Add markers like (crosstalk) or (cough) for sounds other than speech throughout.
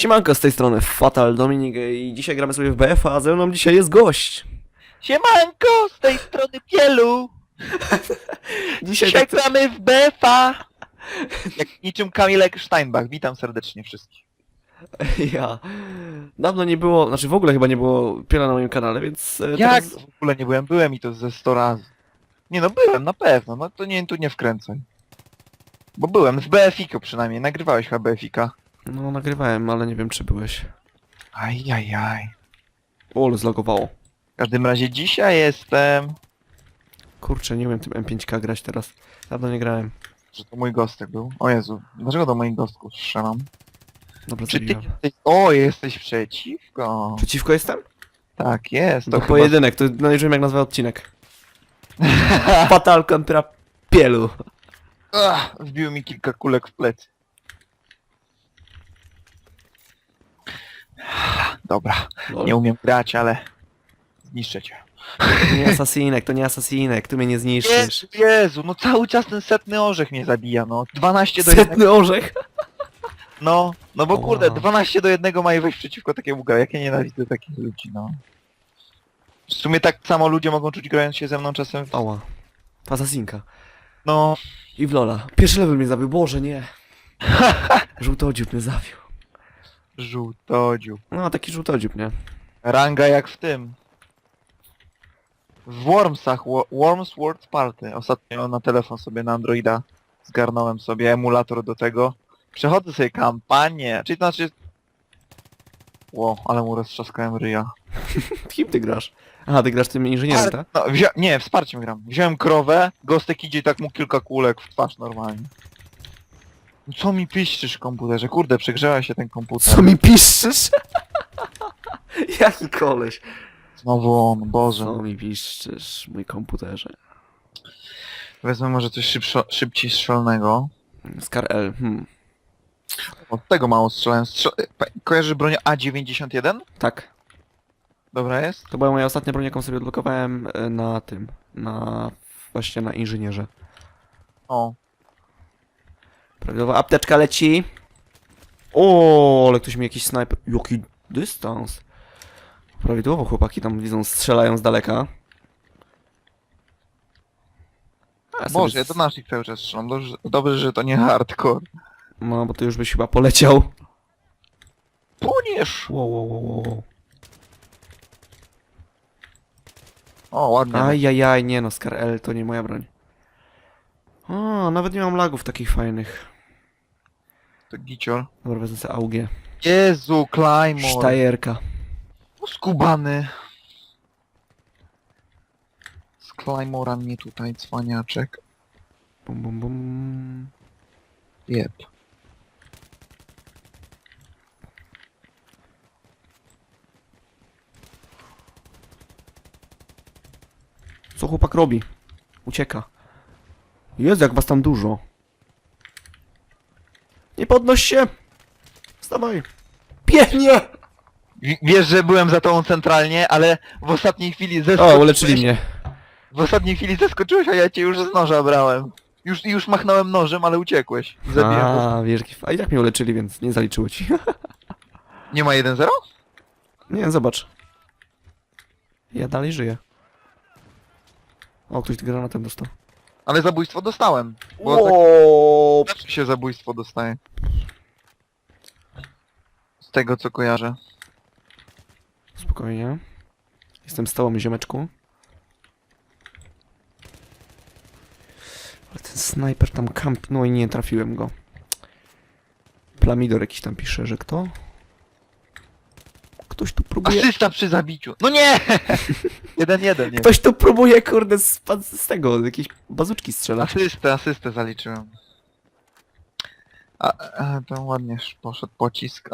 Siemanko, z tej strony Fatal Dominik i dzisiaj gramy sobie w BF, a ze mną dzisiaj jest gość. Siemanko, z tej strony Pielu! (laughs) Dzisiaj Dzisiaj tak... gramy w BFA! Jak niczym Kamilek Steinbach, witam serdecznie wszystkich. (laughs) Ja. Dawno nie było, znaczy w ogóle chyba nie było Piela na moim kanale, więc e, Jak? teraz... W ogóle nie byłem, byłem i to ze 100 razy. Nie no, byłem, na pewno, no to nie, tu nie wkręcaj. Bo byłem, w BFIK przynajmniej, nagrywałeś chyba BFIK. No nagrywałem, ale nie wiem czy byłeś. Ajajaj. O, ale zlogowało. W każdym razie dzisiaj jestem... Kurczę, nie umiem tym M5K grać teraz. Dawno nie grałem. Że to mój gostek był. O Jezu, dlaczego do moich gostków strzelam? Dobra, Czy ty zabiłem. jesteś... O, jesteś przeciwko. Przeciwko jestem? Tak jest, to To chyba... pojedynek, to nawet jak nazwę odcinek. (laughs) Fatal kontra Pielu. Ach, wbiły mi kilka kulek w plecy. Dobra, Lol. nie umiem grać, ale zniszczę cię. To nie asasinek, to nie asasinek, tu mnie nie zniszczysz. Jezu, Jezu, no cały czas ten setny orzech mnie zabija, no. 12 do 1. Setny orzech. No, no bo kurde, 12 do 1 mają wejść przeciwko takiemu grać. Jak ja nienawidzę takich ludzi, no. W sumie tak samo ludzie mogą czuć grając się ze mną czasem w... Oła. Asasinka. No, I w Lola. Pierwszy level mnie zabił, Boże nie. (laughs) Żółtodziób mnie zabił. Żółtodziu. No, taki żółtodziób, nie? Ranga jak w tym. W Wormsach, Wo- Worms World Party. Ostatnio na telefon sobie na Androida zgarnąłem sobie emulator do tego. Przechodzę sobie kampanię, czyli to znaczy... Ło, ale mu roztrzaskałem ryja. (laughs) Kim ty grasz? Aha, ty grasz tym inżynierem, Ale- tak? No, wzią... Nie, wsparciem gram. Wziąłem krowę, gostek idzie i tak mu kilka kulek w twarz normalnie. No Co mi piszczysz komputerze? Kurde, przegrzewa się ten komputer. Co mi piszesz? (laughs) Jaki koleś? Znowu on, Boże. Co mi piszesz, mój komputerze? Wezmę może coś szybszo... szybciej strzelnego. Scar L, hmm. Od tego mało strzelałem. Strzel... pa- Kojarzy broń A91? Tak. Dobra jest? To była moja ostatnia broń, jaką sobie odblokowałem e, na tym. Na... Właśnie na inżynierze. O. Prawidłowa apteczka leci. O, ale ktoś mi jakiś snajper. Jaki dystans. Prawidłowo chłopaki tam widzą, strzelają z daleka. A, sobie Boże, do naszych cały czas strzelam. Dobrze, dobrze, że to nie hardcore. No, bo to już byś chyba poleciał. Puniesz! Wow, wow, wow, wow. O, ładnie. Ajajaj, nie no, Scar L to nie moja broń. O, nawet nie mam lagów takich fajnych. To gicior. Dobra, wezmę sobie AUG. Jezu, Claymore. Sztajerka. Skubany. Z Claymora mnie tutaj cwaniaczek. Bum, bum, bum. Jep. Co chłopak robi? Ucieka. Jezu, jak was tam dużo. Nie podnoś się! Wstawaj! Pięknie! Wiesz, że byłem za tobą centralnie, ale w ostatniej chwili O, zeskoczyłeś. uleczyli mnie. W ostatniej chwili zeskoczyłeś, a ja cię już z noża brałem. Już, już machnąłem nożem, ale uciekłeś. Zabiłem. A, wielki... A i tak mnie uleczyli, więc nie zaliczyło ci. (laughs) Nie ma 1-0? nie, zobacz. Ja dalej żyję. O, ktoś granatem dostał. Ale zabójstwo dostałem. Bo tak zawsze się zabójstwo dostaje. Z tego co kojarzę. Spokojnie. Jestem z tobą, ziomeczku. Ale ten snajper tam kamp... No i nie trafiłem go. Plamidor jakiś tam pisze, że kto? Ktoś tu próbuje... Asysta przy zabiciu. No nie! (laughs) jeden jeden, nie. Ktoś tu próbuje, kurde, z, z tego, z jakiejś bazuczki strzelać. Asystę, asystę zaliczyłem. A, a to ładnie sz- poszedł pocisk.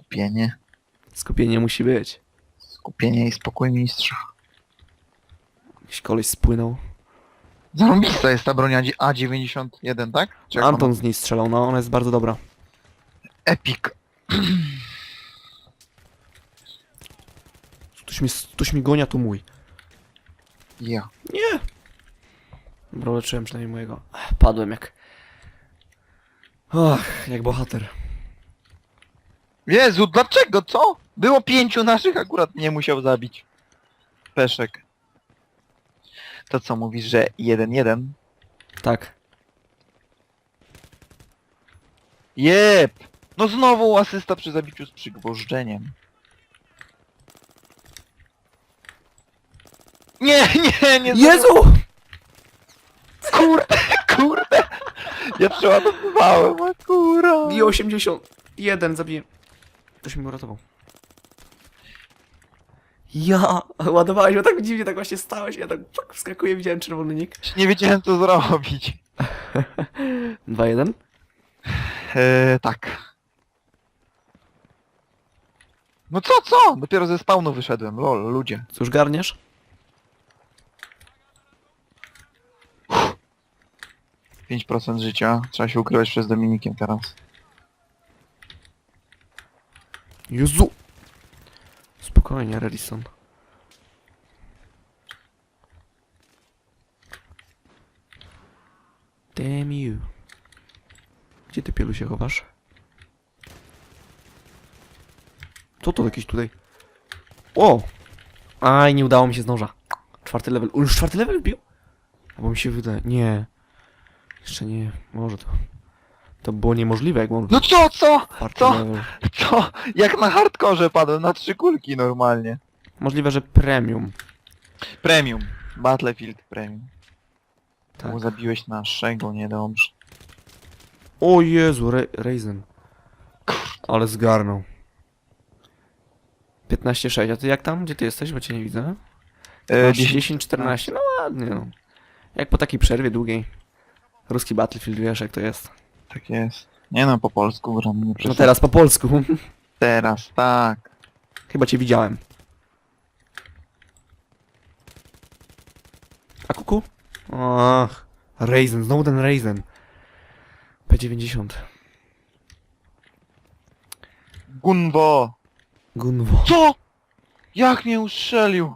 Skupienie. Skupienie musi być. Skupienie i spokój mistrza. Jakiś koleś spłynął. Zarąbista jest ta broń A91, tak? Czy jak Anton z niej strzelał, no ona jest bardzo dobra. Epic. (clears throat) Ktoś mi, ktoś mi gonia, tu mój. Ja. Nie! Dobra, leczyłem przynajmniej mojego. Ech, Padłem jak... Och, jak bohater. Jezu, dlaczego, co? Było pięciu naszych, akurat nie musiał zabić. Peszek. To co, mówisz, że 1-1? Tak. Jep! No znowu asysta przy zabiciu z przygwożdżeniem. Nie, (laughs) nie, nie Jezu! Kurde, (laughs) kurde! Ja przeładowywałem akurat. I 81 zabiję. Ktoś mi uratował. Ja! Ładowałeś, bo tak dziwnie tak właśnie stałeś. Ja tak czak, wskakuję, widziałem czerwony nick. Nie wiedziałem co zrobić. (laughs) 2-1. Eee, tak. No co, co? Dopiero ze spawnu wyszedłem, lol, ludzie. Cóż garniesz? Pięć procent życia, trzeba się ukrywać przed Dominikiem teraz. Jezu! Spokojnie, Redison. Damn you. Gdzie ty pielu się chowasz? Co to jakiś tutaj? O! Aj, nie udało mi się z noża. Czwarty level. Już czwarty level bił? Albo mi się wydaje. Nie. Jeszcze nie. Może to. To było niemożliwe, jak mam No co, co? co? (laughs) Co? Jak na hardkorze padłem, na trzy kulki normalnie. Możliwe, że premium. Premium. Battlefield Premium. Tak. Bo zabiłeś naszego, niedobrze. O Jezu, Ra Raisin. Ale zgarnął. 15-6, a ty jak tam? Gdzie ty jesteś? Bo cię nie widzę. E, Masz 10 10-14, no ładnie no. Jak po takiej przerwie długiej. Ruski Battlefield, wiesz jak to jest. Tak jest. Nie no, po polsku gram, nie No teraz po polsku. (laughs) Teraz, tak. Chyba cię widziałem. A kuku? Ach, Raisin, znowu ten Raisin. P90. Gunwo! Gunwo. Co? Jak mnie ustrzelił?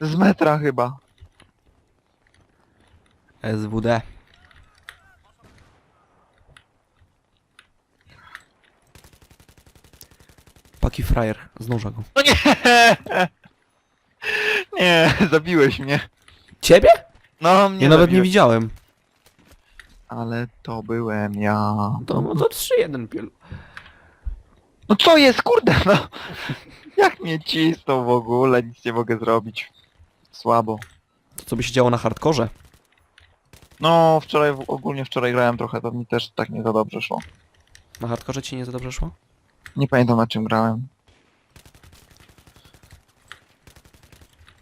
Z metra chyba. SWD. Paki frajer, z noża go. No nie! (laughs) Nie, zabiłeś mnie. Ciebie? No, mnie Ja nawet nie zabiłeś. widziałem. Ale to byłem ja. To, no to 3-1 pielu. No co jest, kurde, no. Jak mnie cisnął w ogóle, nic nie mogę zrobić. Słabo. To co by się działo na hardkorze? No, wczoraj, ogólnie wczoraj grałem trochę, to mi też tak nie za dobrze szło. Na hardkorze ci nie za dobrze szło? Nie pamiętam na czym grałem.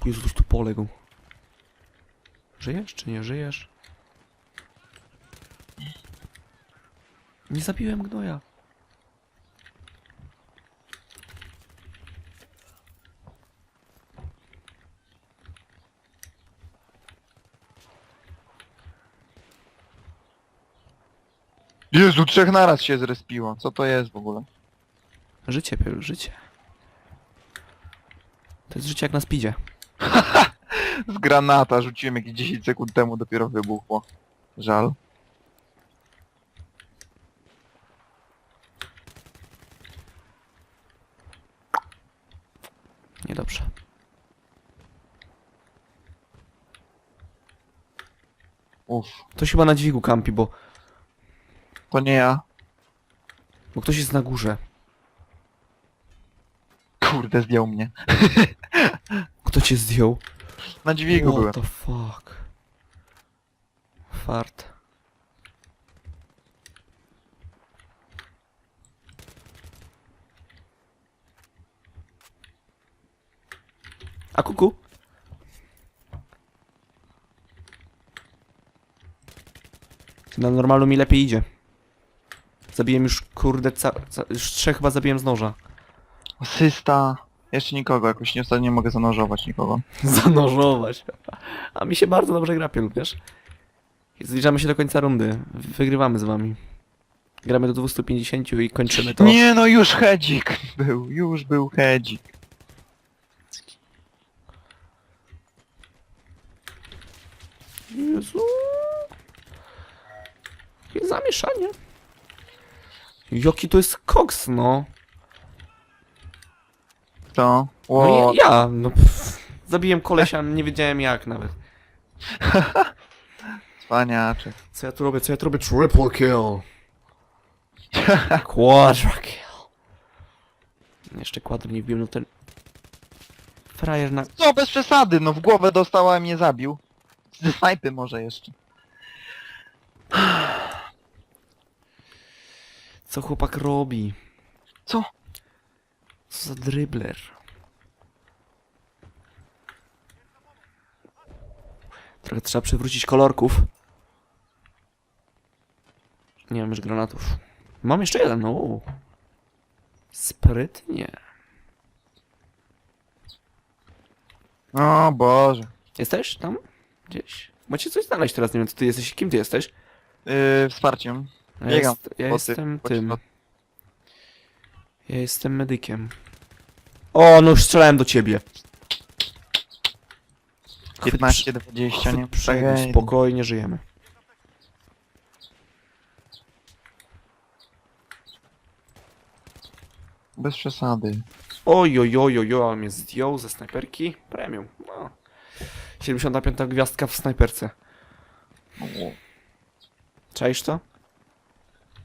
Jezu, ktoś tu poległ. Żyjesz czy nie żyjesz? Nie zabiłem gnoja. Jezu, trzech naraz się zrespiło. Co to jest w ogóle? Życie, pielu, życie. To jest życie jak na speedzie. (laughs) Z granata rzuciłem jakieś 10 sekund temu, dopiero wybuchło. Żal. Niedobrze. Uff, Ktoś chyba na dźwigu kampi, bo, to nie ja. bo ktoś jest na górze. Kurde, zdjął mnie. (laughs) Kto cię zdjął? Na dźwigu byłem. What the fuck? Fart. A kuku? Na normalu mi lepiej idzie. Zabiłem już, kurde, ca, ca, już trzech chyba zabiłem z noża. Asysta. Jeszcze nikogo, jakoś nie ostatnio nie mogę zanurzować nikogo. (laughs) Zanożować. A mi się bardzo dobrze gra pielu, wiesz? Zbliżamy się do końca rundy. Wygrywamy z wami. Gramy do 250 i kończymy to. Nie no, już hedzik był, już był hedzik. Jezu. Jakie zamieszanie. Jaki to jest koks, no. To? No i ja, no pff, zabiłem kolesia, nie wiedziałem jak nawet. (laughs) cwaniaczek. Co ja tu robię, co ja tu robię? Triple kill. (laughs) Quadra kill. Jeszcze kwadr nie wbił, no ten... Frajer na... Co, bez przesady, no w głowę dostała, a mnie zabił. Ze snajpy może jeszcze. Co chłopak robi? Co? Co za dribler? Trochę trzeba przywrócić kolorków. Nie mam już granatów. Mam jeszcze jeden, no. Sprytnie. O Boże. Jesteś tam? Gdzieś? Macie coś znaleźć teraz, nie wiem co ty jesteś. Kim ty jesteś? Yy, wsparciem. Ja, Biegam jest, ja po ty- jestem po tym. środku. Ja jestem medykiem. O, no już strzelałem do ciebie. 15, 20, nie? Przejdę, spokojnie żyjemy. Bez przesady. Oj, oj, oj, oj, oj, mnie zdjął ze snajperki. Premium. No. 75 gwiazdka w snajperce. Czaisz to?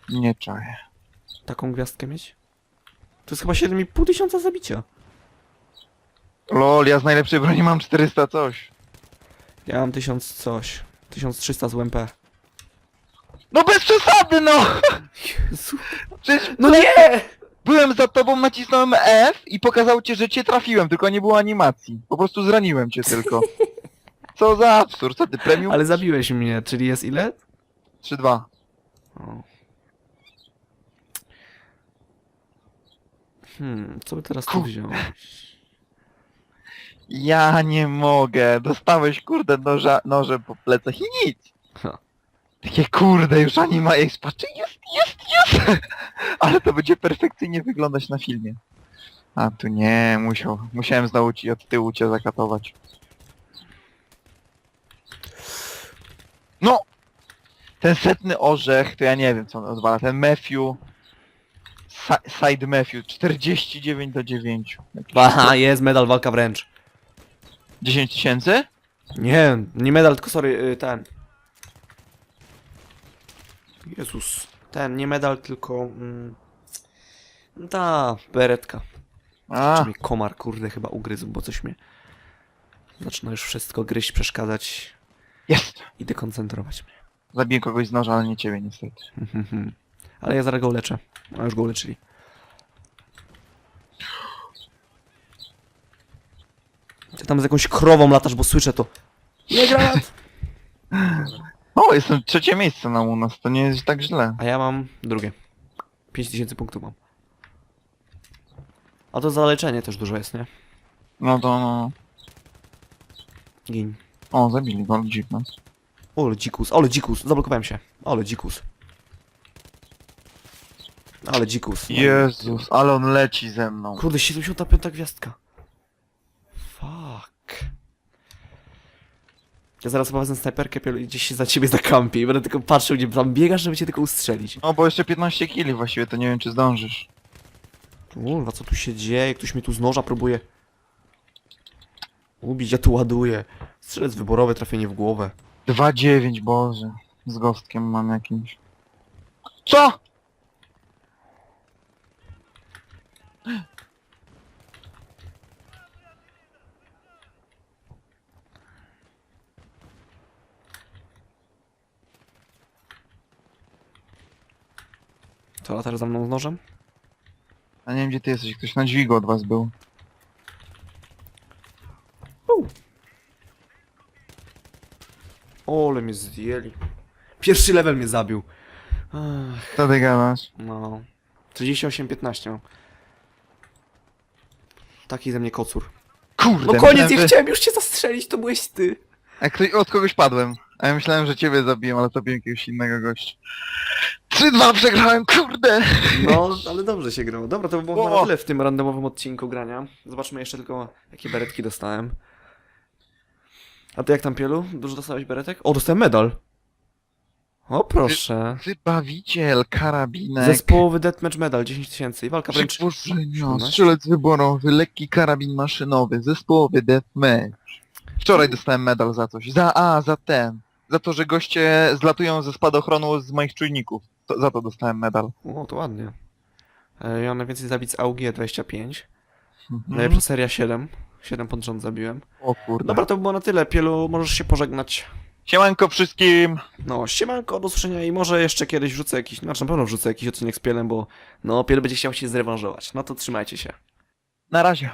Nie czaję. Taką gwiazdkę mieć? To jest chyba 7,5 tysiąca zabicia. Lol, ja z najlepszej broni mam 400 coś. Ja mam 1000 coś. 1300 z UMP. No bez przesady, no! Jezu. Przecież No nie! byłem za tobą, nacisnąłem F i pokazał cię, że cię trafiłem, tylko nie było animacji. Po prostu zraniłem cię tylko. (laughs) Co za absurd, co ty, premium? Ale zabiłeś mnie, czyli jest ile? 3-2. O. Hmm, co by teraz tu Kur- wziąć? Ja nie mogę. Dostałeś kurde noża, nożem po plecach i nic. Ha. Takie kurde, już anima jest, patrzcie, jest, jest, jest! (laughs) Ale to będzie perfekcyjnie wyglądać na filmie. A tu nie, musiał, musiałem znowu ci od tyłu cię zakatować. No! Ten setny orzech, to ja nie wiem co on odwala, ten Matthew... Si- Side Matthew, 49 do 9. Jakiś- Aha, (laughs) jest medal walka wręcz. 10 tysięcy? Nie, nie medal, tylko sorry, y, ten. Jezus. Ten, nie medal, tylko... Mm, ta, beretka. A, Czy mnie komar, kurde, chyba ugryzł, bo coś mnie... Zaczyna już wszystko gryźć, przeszkadzać jest! i dekoncentrować mnie. Zabiję kogoś z noża, ale nie ciebie niestety. Ale ja zaraz go uleczę. A już go uleczyli. Ty tam z jakąś krową latasz, bo słyszę to. Nie granat! O, jestem trzecie miejsce na u nas, to nie jest tak źle. A ja mam drugie. 5000 punktów mam. A to za leczenie też dużo jest, nie? No to no. Gin. O, zabili go, dzik nas. Ole dzikus, ole dzikus, zablokowałem się. Ole dzikus. Ale dzikus. no. Jezus, ale on leci ze mną. Kurde, 75 gwiazdka. Fuck. Ja zaraz chyba wezmę snajperkę pielu- i gdzieś się za ciebie zakampię i będę tylko patrzył, gdzie tam biegasz, żeby cię tylko ustrzelić. No bo jeszcze 15 kili właściwie, to nie wiem czy zdążysz. Kurwa, co tu się dzieje? Ktoś mnie tu z noża próbuje ubić, ja tu ładuję. Strzelec wyborowy, trafienie w głowę. 2-9, Boże. Z gostkiem mam jakimś. Co? Co latasz za mną z nożem? A nie wiem gdzie ty jesteś, ktoś na dźwigu od was był. Ole mnie zdjęli. Pierwszy level mnie zabił. Ach, Co ty gadasz? no. 38-15 mam. Taki ze mnie kocur. Kurde, No koniec, myślałem, że- chciałem już cię zastrzelić, to byłeś ty. A ktoś, od kogoś padłem. A ja myślałem, że ciebie zabiję, ale zabiłem jakiegoś innego gościa. 3-2 przegrałem, kurde! No, (laughs) ale dobrze się grało. Dobra, to by było na tyle w tym randomowym odcinku grania. Zobaczmy jeszcze tylko, jakie beretki dostałem. A ty jak tam, Pielu? Dużo dostałeś beretek? O, dostałem medal. O, proszę. Wybawiciel, karabinek. Zespołowy deathmatch medal, 10 tysięcy i walka wręcz... Przypuszczenia, 17. strzelec wyborowy, lekki karabin maszynowy, zespołowy deathmatch. Wczoraj dostałem medal za coś. Za, a, za ten. Za to, że goście zlatują ze spadochronu z moich czujników. To, za to dostałem medal. O, to ładnie. E, Ja mam najwięcej zabić z AUG 25. Mhm. Najlepsza seria 7. 7 pod rząd zabiłem. O kurde. Dobra, to by było na tyle. Pielu, możesz się pożegnać. Siemanko wszystkim! No, ściemanko, do usłyszenia i może jeszcze kiedyś wrzucę jakiś, znaczy na pewno wrzucę jakiś odcinek z Pielem, bo no, Piel będzie chciał się zrewanżować. No to trzymajcie się. Na razie.